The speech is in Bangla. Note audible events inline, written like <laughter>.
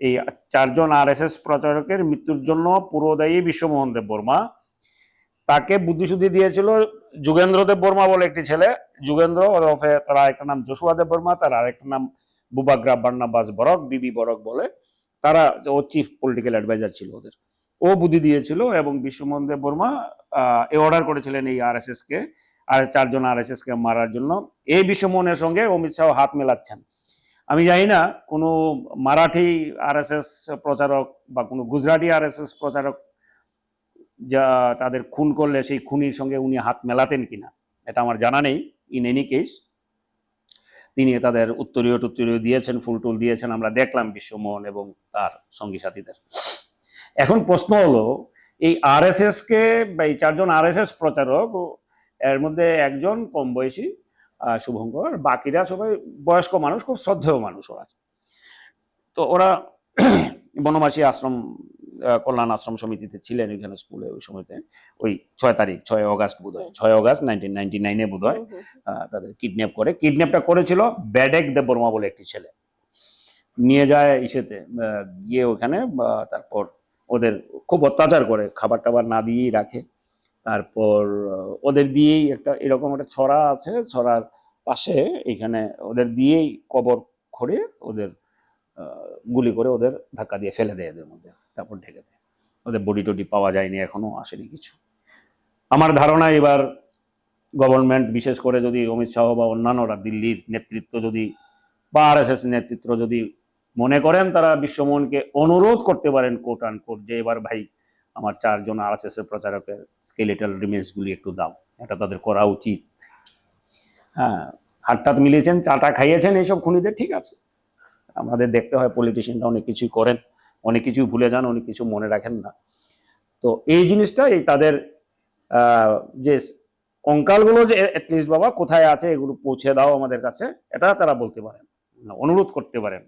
এই চারজন আরএসএস প্রচারকের মৃত্যুর জন্য পুরোদায়ী বিশ্বমোহন দেব বর্মা। তাকে বুদ্ধিশুদ্ধি দিয়েছিল যুগেন্দ্র দেব বর্মা বলে একটি ছেলে। যুগেন্দ্র ওরফে তার নাম যশুয়া দেব বর্মা, তার আরেকটা নাম বুবাগ্রা বার্নাবাস বরক, বিবি বরক বলে। তারা ও চিফ পলিটিক্যাল অ্যাডভাইজার ছিল ওদের। ও বুদ্ধি দিয়েছিল এবং বিশ্বমোহন দেব বর্মা এ অর্ডার করেছিলেন এই আরএসএস কে আর চারজন আরএসএস কে মারার জন্য। এই বিশ্বমোহনের সঙ্গে অমিত শাহ হাত মেলাচ্ছেন। আমি জানি না, কোনো মারাঠি আরএসএস প্রচারক বা কোনো গুজরাটি আরএসএস প্রচারক যা তাদের খুন করলে সেই খুনির সঙ্গে উনি হাত মেলাতেন কিনা, এটা আমার জানা নেই। ইন এনি কেস তিনি তাদের উত্তরীয় টুত্তরীয় দিয়েছেন, ফুল টুল দিয়েছেন, আমরা দেখলাম বিশ্বমোহন এবং তার সঙ্গী সাথীদের। এখন প্রশ্ন হলো, এই আরএসএস কে বা এই চারজন আরএসএস প্রচারক, এর মধ্যে একজন কম বয়সী শুভঙ্কর। বাকিরা সবাই বয়স্ক মানুষ খুব শ্রদ্ধেয় মানুষ ওরা। তো ওরা <clears throat> বনবাসী আশ্রম কল্যাণ আশ্রম সমিতিতে ছিলেন ওইখানে স্কুলে ওই সময়তে। ওই ছয় তারিখ ছয় অগাস্ট বোধ হয় ছয় অগাস্ট নাইনটিন নাইনটি নাইনে বোধ হয় তাদের কিডন্যাপ করে। কিডন্যাপটা করেছিল ব্যাডেক দেব বর্মা বলে একটি ছেলে। নিয়ে যায় ইসেতে গিয়ে ওখানে তারপর ওদের খুব অত্যাচার করে। খাবার টাবার না দিয়েই রাখে। তারপর ওদের দিয়েই একটা এরকম একটা ছড়া আছে, ছড়ার পাশে এখানে ওদের দিয়েই কবর খড়ে ওদের গুলি করে ওদের ধাক্কা দিয়ে ফেলে দেয় এদের মধ্যে, তারপর ঢেকে দেয়। ওদের বডি টডি পাওয়া যায়নি, এখনও আসেনি কিছু। আমার ধারণা এবার গভর্নমেন্ট বিশেষ করে যদি অমিত শাহ বা অন্যান্যরা দিল্লির নেতৃত্ব যদি বা আর এস নেতৃত্ব যদি মনে করেন তারা বিশ্বমোহনকে অনুরোধ করতে পারেন কোট আন কোট যে এবার ভাই আমার চারজন আর এস এর প্রচারকের স্কেলেটাল রিমেন্সগুলি একটু দাও, এটা তাদের করা উচিত। হ্যাঁ হাতটাত মিলিয়েছেন, চাটা খাইয়েছেন এইসব খুনিদের, ঠিক আছে। আমাদের দেখতে হয় পলিটিশিয়ানরা অনেক কিছুই করেন, অনেক কিছু ভুলে যান, অনেক কিছু মনে রাখেন না। তো এই জিনিসটা, এই তাদের যে কঙ্কালগুলো যে অ্যাটলিস্ট বাবা, কোথায় আছে, এগুলো পৌঁছে দাও আমাদের কাছে, এটা তারা বলতে পারেন, অনুরোধ করতে পারেন।